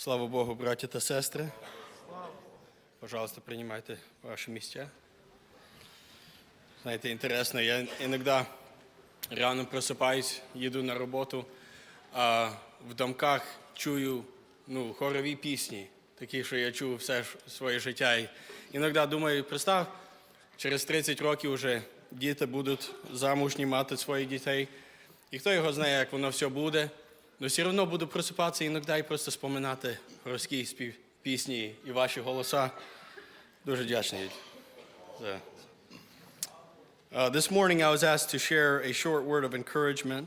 Слава Богу, браті та сестри. Пожалуйста, приймайте ваші місця. Знаєте, інтересно, я іноді рано просипаюсь, їду на роботу, а в домках чую ну, хорові пісні, такі, що я чув все своє життя. І іноді думаю, представ, через 30 років вже діти будуть замужні мати своїх дітей. І хто його знає, як воно все буде. Но все одно буду просипатися іноді і просто споминати городські спів пісні і ваші голоса. Дуже вдячний за Uh, this morning, I was asked to share a short word of encouragement.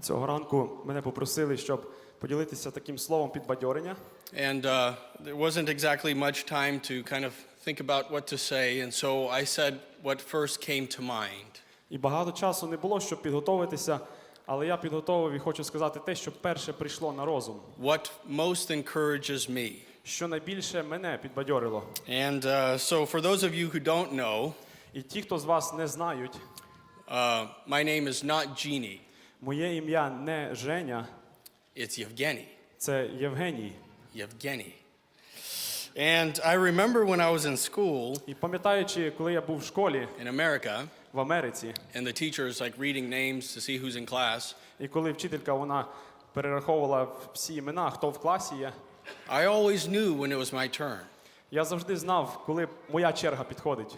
Цього ранку мене попросили, щоб поділитися таким словом підбадьорення. And uh, there wasn't exactly much time to kind of think about what to say. And so I said what first came to mind. І багато часу не було, щоб підготовитися, але я підготовив і хочу сказати те, що перше прийшло на розум, What most encourages me. що найбільше мене підбадьорило. And uh, so, for those of you who don't know, І ті, хто з вас не знають, uh, my name is not Jeannie, моє ім'я не Женя, it's Yevgeny. це Євгеній. Yevgeny. And I remember when I was in school І пам'ятаючи, коли я був в школі in America, в Америці, and the teacher's like reading names to see who's in class, і коли вчителька вона перераховувала всі імена, хто в класі є, I always knew when it was my turn. я завжди знав, коли моя черга підходить.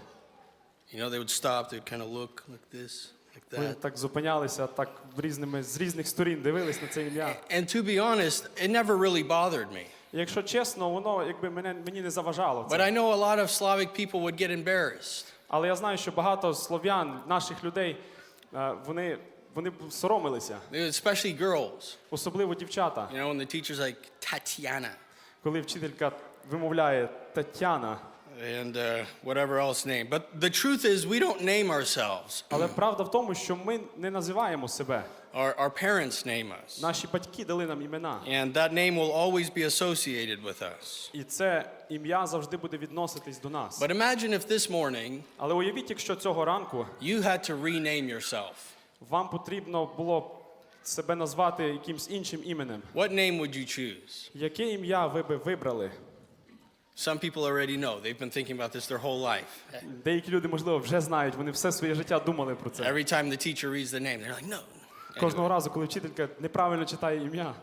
You know, they would stop, they'd kind of look like this, like Ми that. так зупинялися, так в різними, з різних сторін дивились на це ім'я. And to be honest, it never really bothered me. І Якщо чесно, воно якби мене мені не заважало. But Це. I know a lot of Slavic people would get embarrassed. Але я знаю, що багато слов'ян, наших людей, е, вони, вони соромилися, Especially girls. особливо дівчата, You know, when the teacher's like, Tatiana, коли вчителька вимовляє Тетяна. and uh, whatever else name. But the truth is, we don't name ourselves. Але правда в тому, що ми не називаємо себе. Our, our parents name us. Наші батьки дали нам імена. And that name will always be associated with us. І це ім'я завжди буде відноситись до нас. But imagine if this morning Але уявіть, якщо цього ранку you had to rename yourself. вам потрібно було себе назвати якимсь іншим іменем. What name would you choose? Яке ім'я ви би вибрали? Some people already know. They've been thinking about this their whole life. Деякі люди, можливо, вже знають, вони все своє життя думали про це. Every time the teacher reads the name, they're like, no. Кожного разу, коли вчителька неправильно читає ім'я.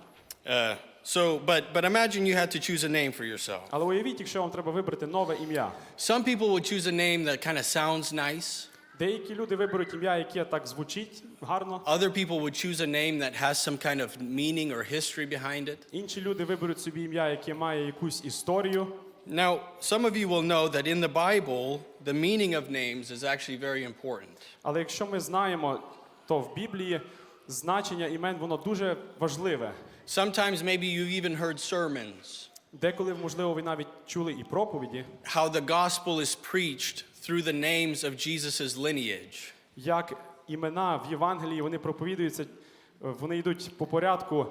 Uh, so, but, but imagine you had to choose a name for yourself. Але уявіть, якщо вам треба вибрати нове ім'я. Some people would choose a name that kind of sounds nice. Деякі люди виберуть ім'я, яке так звучить гарно. Other people would choose a name that has some kind of meaning or history behind it. Інші люди виберуть собі ім'я, яке має якусь історію. Now, some of you will know that in the Bible, the meaning of names is actually very important. Але якщо ми знаємо, то в Біблії значення імен воно дуже важливе. Sometimes maybe you've even heard sermons, Деколи, можливо, ви навіть чули і проповіді, how the gospel is preached through the names of Jesus' lineage. як імена в Євангелії вони проповідуються, вони йдуть по порядку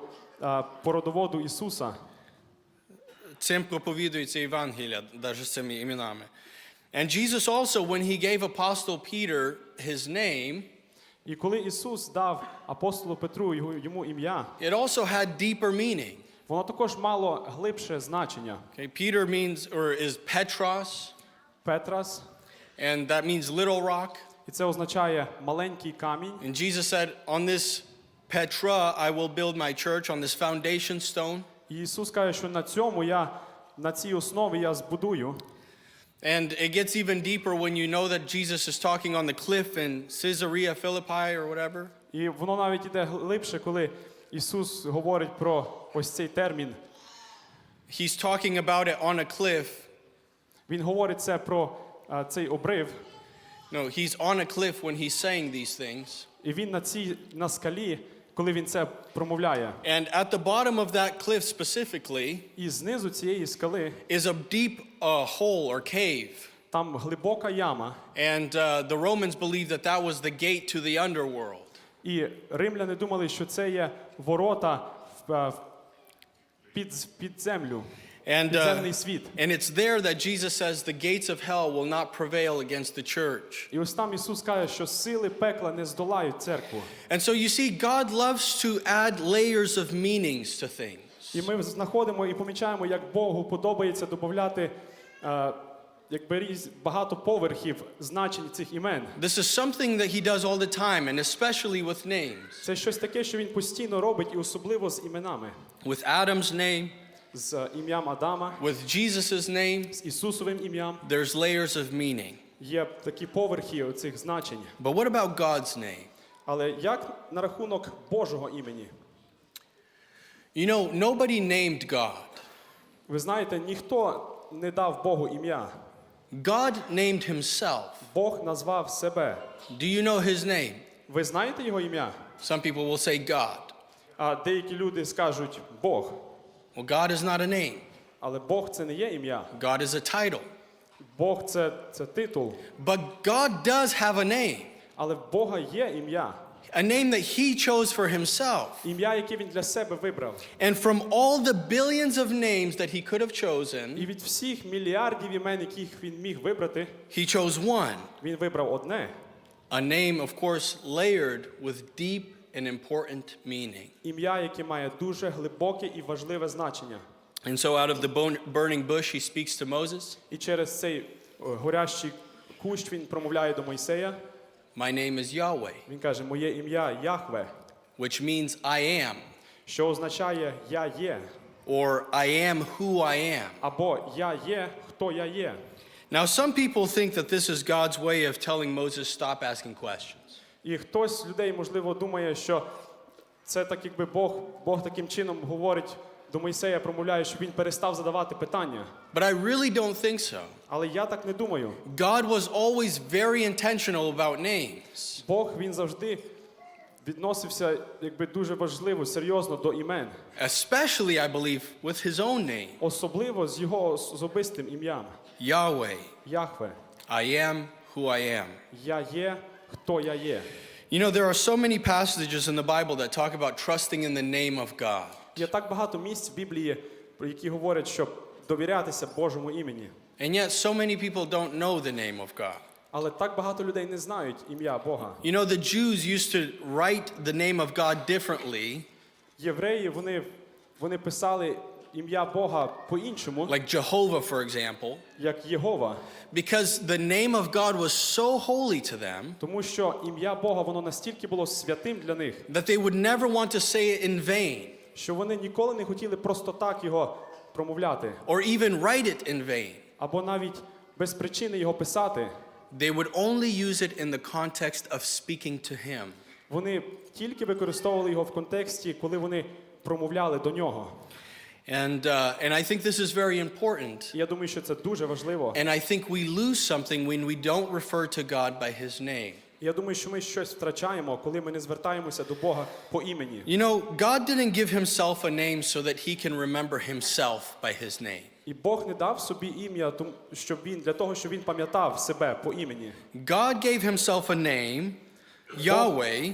по родоводу Ісуса. Цим проповідується Євангелія, навіть з цими іменами. And Jesus also, when he gave Apostle Peter his name, І коли Ісус дав апостолу Петру йому ім'я, it also had deeper meaning. воно також мало глибше значення. Okay, Peter means, or is Petros, Петрас, and that means little rock. і це означає маленький камінь. And Jesus said, On this Petra I will build my church, on this foundation stone. І Ісус каже, що на цьому я на цій основі я збудую. And it gets even deeper when you know that Jesus is talking on the cliff in Caesarea Philippi or whatever. І воно навіть іде глибше, коли Ісус говорить про ось цей термін. He's talking about it on a cliff. Він говорить це про е, цей обрив, No, he's on a cliff when he's saying these things. і він на цій на скалі, коли він це промовляє. And at the bottom of that cliff specifically І знизу цієї скали is a deep uh, hole or cave. там глибока яма, And uh, the Romans believed that that was the gate to the underworld. і римляни думали, що це є ворота в, е, в- під, під землю, And, uh, підземний світ. and it's there that Jesus says the gates of hell will not prevail against the church. І ось там Ісус каже, що сили пекла не здолають церкву. And so you see, God loves to add layers of meanings to things. І ми знаходимо і помічаємо, як Богу подобається додати е, якби різ багато поверхів значень цих імен. This is something that he does all the time, and especially with names. Це щось таке, що він постійно робить, і особливо з іменами, With Adam's name, з ім'ям Адама, with Jesus' name, з Ісусовим ім'ям. there's layers of meaning. Є такі поверхи цих значень. But what about God's name? Але як на рахунок Божого імені? You know, nobody named God. Ви знаєте, ніхто не дав Богу ім'я. God named himself. Бог назвав себе. Do you know his name? Ви знаєте його ім'я? Some people will say God. А деякі люди скажуть Бог. Well, God is not a name, Але Бог це не є ім'я. God is a title. Бог це, це титул. But God does have a name, Але в Бога є ім'я. a name that he chose for himself. Ім'я, яке він для себе вибрав. And from all the billions of names that he could have chosen, І від всіх мільярдів імен, яких він міг вибрати, he chose one. він вибрав одне. A name, of course, layered with deep and important meaning. Ім'я, яке має дуже глибоке і важливе значення. And so, out of the bone- burning bush, he speaks to Moses І через цей о, горящий кущ він промовляє до Мойсея. My name is Yahweh, Він каже: Моє ім'я Яхве, which means I am, що означає Я є, or I am who I am. або Я є, хто я є. Now, some people think that this is God's way of telling Moses, stop asking questions. І хтось з людей, можливо, думає, що це так, якби Бог, Бог таким чином говорить до Мойсея, промовляє, щоб він перестав задавати питання. But I really don't think so. Але я так не думаю. God was always very intentional about names. Бог він завжди відносився якби дуже важливо, серйозно до імен, Especially, I believe, with his own name, особливо з його особистим ім'ям. Yahweh. Яхве. I am who I am. Я є, хто я є. You know, there are so many passages in the Bible that talk about trusting in the name of God. Є так багато місць в Біблії, про які говорять, щоб довірятися Божому імені. And yet, so many people don't know the name of God. Але так багато людей не знають ім'я Бога. You know, the Jews used to write the name of God differently, Євреї вони, вони писали ім'я Бога по-іншому, like Jehovah, for example, як Єгова, because the name of God was so holy to them тому що ім'я Бога воно настільки було святим для них, that they would never want to say it in vain що вони ніколи не хотіли просто так його промовляти, or even write it in vain. або навіть без причини його писати. They would only use it in the context of speaking to Him. Вони тільки використовували його в контексті, коли вони промовляли до нього. And, uh, and I think this is very important. І я думаю, що це дуже важливо. And I think we lose something when we don't refer to God by His name. І Я думаю, що ми щось втрачаємо, коли ми не звертаємося до Бога по імені. You know, God didn't give Himself a name so that He can remember Himself by His name. І Бог не дав собі ім'я, тому- щоб він для того, щоб він пам'ятав себе по імені. God gave Himself a name, Yahweh,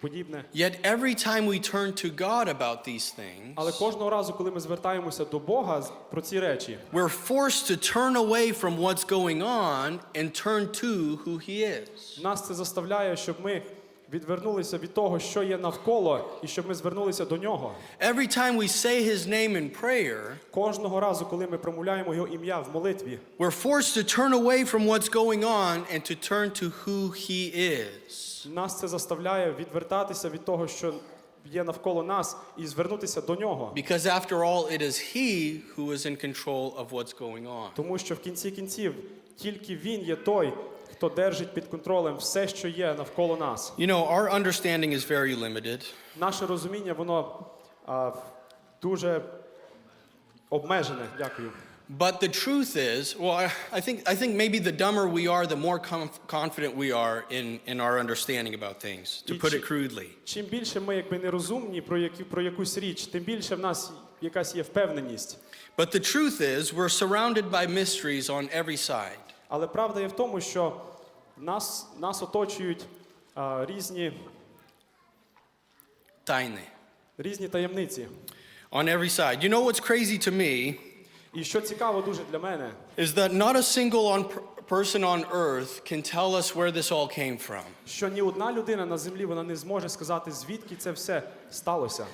подібне. Yet every time we turn to God about these things, Але кожного разу, коли ми звертаємося до Бога з- про ці речі, we're forced to turn away from what's going on and turn to who He is. нас це заставляє, щоб ми відвернулися від того, що є навколо, і щоб ми звернулися до нього. Every time we say His name in prayer, Кожного разу, коли ми промовляємо його ім'я в молитві, we're forced to turn away from what's going on and to turn to who He is. нас це заставляє відвертатися від того, що є навколо нас, і звернутися до нього. Because after all, it is He who is in control of what's going on. Тому що в кінці кінців тільки він є той, хто держить під контролем все, що є навколо нас. You know, our understanding is very limited. Наше розуміння, воно а, дуже обмежене. Дякую. But the truth is, well, I, I think I think maybe the dumber we are, the more conf- confident we are in, in our understanding about things, to put it crudely. Чим більше ми якби нерозумні про, які, про якусь річ, тим більше в нас якась є впевненість. But the truth is, we're surrounded by mysteries on every side. Але правда є в тому, що Нас, нас оточують а, різні, Тайны. різні таємниці. On every side. You know what's crazy to me І що цікаво дуже для мене, is that not a single on, person on earth can tell us where this all came from. що ні одна людина на землі вона не зможе сказати, звідки це все сталося.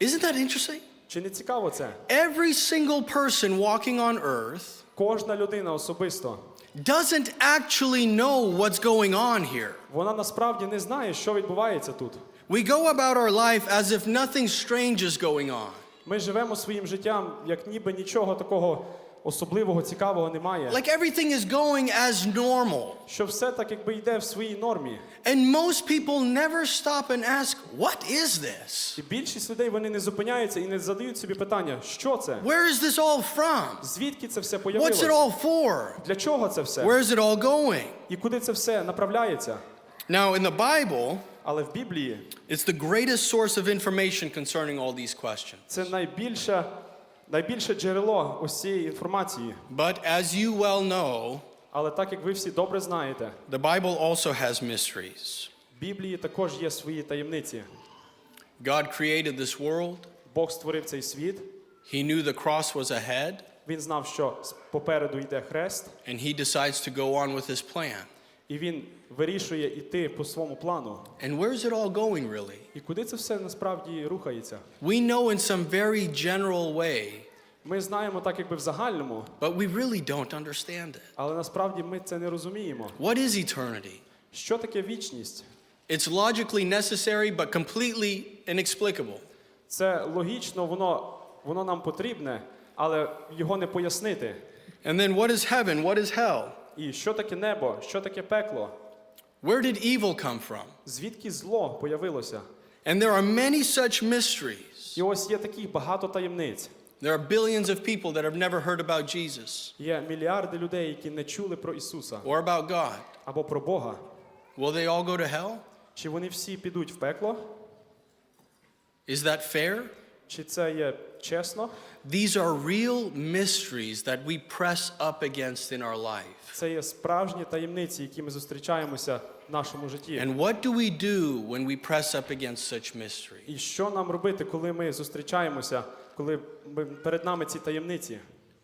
Isn't that interesting? Чи не цікаво це? Every single person walking on earth Кожна людина особисто, doesn't actually know what's going on here. вона насправді не знає, що відбувається тут. We go about our life as if nothing strange is going on. Ми живемо своїм життям, як ніби нічого такого особливого, цікавого немає. Like everything is going as normal. Що все так якби йде в своїй нормі. And most people never stop and ask, What is this? І більшість людей вони не зупиняються і не задають собі питання, що це? Where is this all from? Звідки це все What's it появилося? all for? Для чого це все? Where is it all going? І куди це все направляється? Now, in the Bible, Але в Біблії it's the greatest source of information concerning all these questions. це найбільше, найбільше джерело ось цієї інформації. But as you well know, Але так як ви всі добре знаєте, the Bible also has mysteries. в Біблії також є свої таємниці. God created this world, Бог створив цей світ. He knew the cross was ahead, Він знав, що с- попереду йде хрест, and He decides to go on with His plan. і він вирішує йти по своєму плану. And where's it all going, really? І куди це все насправді рухається? We know in some very general way, Ми знаємо так, якби в загальному, but we really don't understand it. але насправді ми це не розуміємо. What is eternity? Що таке вічність? It's logically necessary, but completely inexplicable. Це логічно, воно, воно нам потрібне, але його не пояснити. And then what is heaven? What is hell? І що таке небо? Що таке пекло? Where did evil come from? Звідки зло появилося? And there are many such mysteries. І ось є таких багато таємниць. There are billions of people that have never heard about Jesus Є мільярди людей, які не чули про Ісуса or about God. або про Бога. Will they all go to hell? Чи вони всі підуть в пекло? Is that fair? Чи це є чесно? These are real mysteries that we press up against in our life. Це є справжні таємниці, які ми зустрічаємося в нашому житті. And what do we do when we press up against such mysteries? І що нам робити, коли ми зустрічаємося, коли ми, перед нами ці таємниці?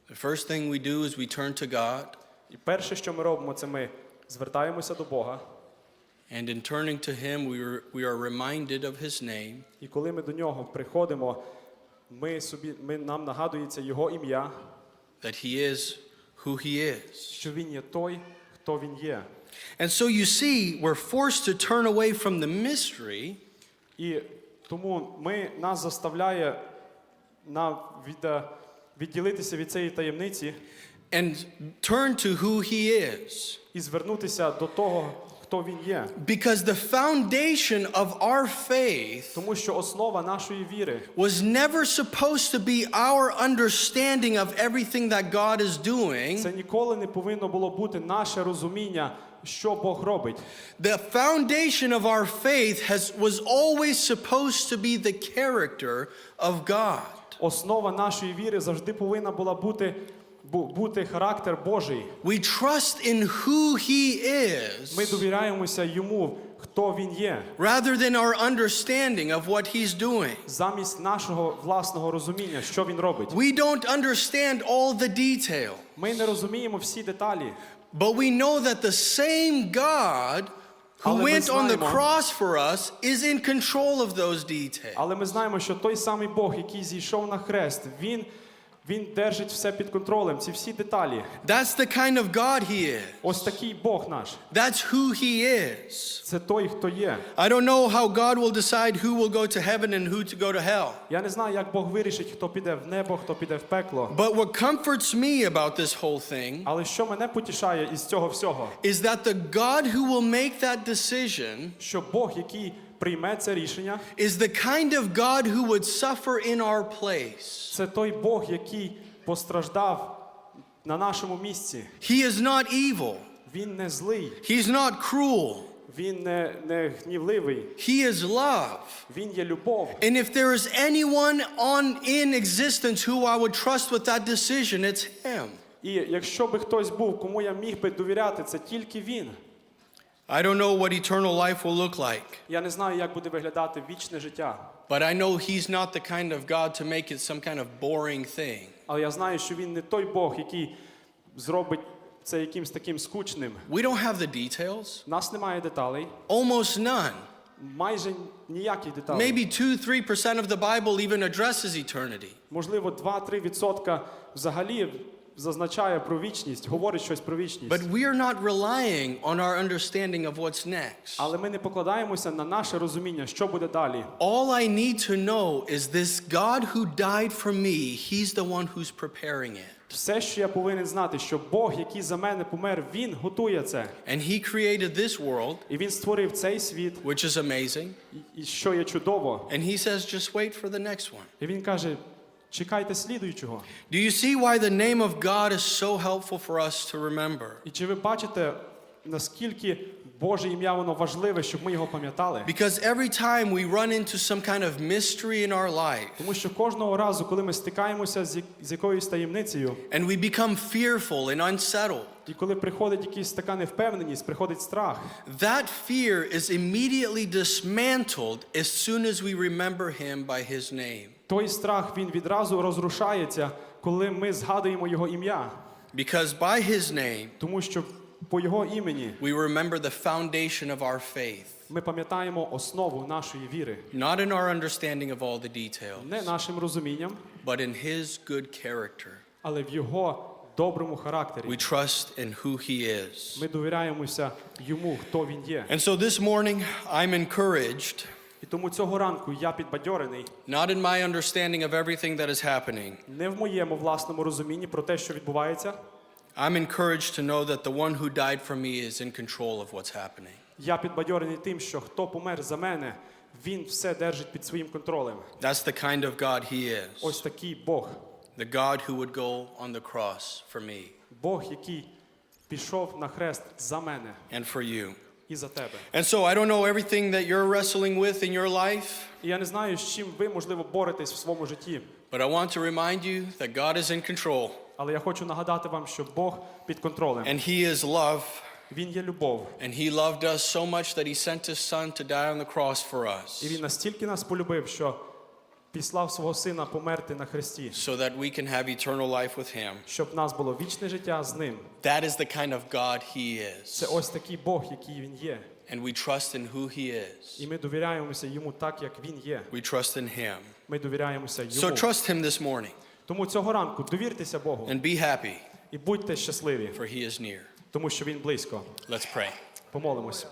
The first thing we do is we turn to God, І перше, що ми робимо, це ми звертаємося до Бога. and in turning to Him, we are, we are reminded of His name, І коли ми до нього приходимо, ми собі, ми, нам нагадується Його ім'я, that He is who He is. що Він є той, хто Він є. And so you see, we're forced to turn away from the mystery І тому ми, нас заставляє на, від, е, відділитися від цієї таємниці and turn to who He is. і звернутися до того, хто Він є. Because the foundation of our faith Тому що основа нашої віри was never supposed to be our understanding of everything that God is doing. це ніколи не повинно було бути наше розуміння, що Бог робить. The foundation of our faith has, was always supposed to be the character of God. Основа нашої віри завжди повинна була бути, бу- бути характер Божий. We trust in who He Ми is довіряємося йому, хто він є, rather than our understanding of what He's doing. замість нашого власного розуміння, що він робить. We don't understand all the detail, Ми не розуміємо всі деталі, but we know that the same God who Але ми went on the знаємо- cross for us is in control of those details. але ми знаємо, що той самий Бог, який зійшов на хрест, він, він держить все під контролем, ці всі деталі. That's the kind of God He is. Ось такий Бог наш. That's who He is. Це той, хто є. I don't know how God will decide who will go to heaven and who to go to hell. Я не знаю, як Бог вирішить, хто піде в небо, хто піде в пекло. But what comforts me about this whole thing Але що мене потішає із цього всього? is that the God who will make that decision Що Бог, який прийме це рішення, is the kind of God who would suffer in our place. це той Бог, який постраждав на нашому місці. He is not evil, Він не злий, He's not cruel, він не, не гнівливий, He is love. він є любов. And if there is anyone on in existence who I would trust with that decision, it's Him. І якщо би хтось був, кому я міг би довіряти, це тільки він. I don't know what eternal life will look like, Я не знаю, як буде виглядати вічне життя, but I know He's not the kind of God to make it some kind of boring thing. але я знаю, що він не той Бог, який зробить це якимсь таким скучним. We don't have the details, У нас немає деталей, almost none. майже ніяких деталей. Maybe 2 3% of the Bible even addresses eternity. Можливо, 2-3% взагалі зазначає про вічність, говорить щось про вічність. But we are not relying on our understanding of what's next. Але ми не покладаємося на наше розуміння, що буде далі. All I need to know is this God who died for me, He's the one who's preparing it. Все, що я повинен знати, що Бог, який за мене помер, Він готує це. And He created this world, І Він створив цей світ, which is amazing. і- і що є чудово. And He says, just wait for the next one. І Він каже: чекайте слідуючого. Do you see why the name of God is so helpful for us to remember? І чи ви бачите, наскільки Боже ім'я воно важливе, щоб ми його пам'ятали? Because every time we run into some kind of mystery in our life Тому що кожного разу, коли ми стикаємося з, як- з якоюсь таємницею, and we become fearful and unsettled, і коли приходить якась така невпевненість, приходить страх, that fear is immediately dismantled as soon as we remember Him by His name. Той страх він відразу розрушається, коли ми згадуємо його ім'я. Because by His name, Тому що по його імені we remember the foundation of our faith, ми пам'ятаємо основу нашої віри, not in our understanding of all the details, не нашим розумінням, but in His good character. але в його доброму характері. We trust in who He is. Ми довіряємося йому, хто він є. And so this morning, I'm encouraged, тому цього ранку я підбадьорений not in my understanding of everything that is happening. не в моєму власному розумінні про те, що відбувається. I'm encouraged to know that the one who died for me is in control of what's happening. Я підбадьорений тим, що хто помер за мене, він все держить під своїм контролем. That's the kind of God He is. Ось такий Бог. The God who would go on the cross for me Бог, який пішов на хрест за мене and for you. і за тебе. And so I don't know everything that you're wrestling with in your life, І я не знаю, з чим ви, можливо, боретесь в своєму житті. but I want to remind you that God is in control Але я хочу нагадати вам, що Бог під контролем. and He is love. Він є любов. And He loved us so much that He sent His Son to die on the cross for І us він настільки нас полюбив, що післав свого сина померти на хресті, so that we can have eternal life with Him. щоб в нас було вічне життя з ним. That is the kind of God He Це is. ось такий Бог, який він є. And we trust in who He is. І ми довіряємося йому так, як він є. We trust in Him. Ми довіряємося So йому. trust Him this morning Тому цього ранку довіртеся Богу and be happy, і будьте щасливі, for He is near. тому що він близько. Let's pray. Помолимося.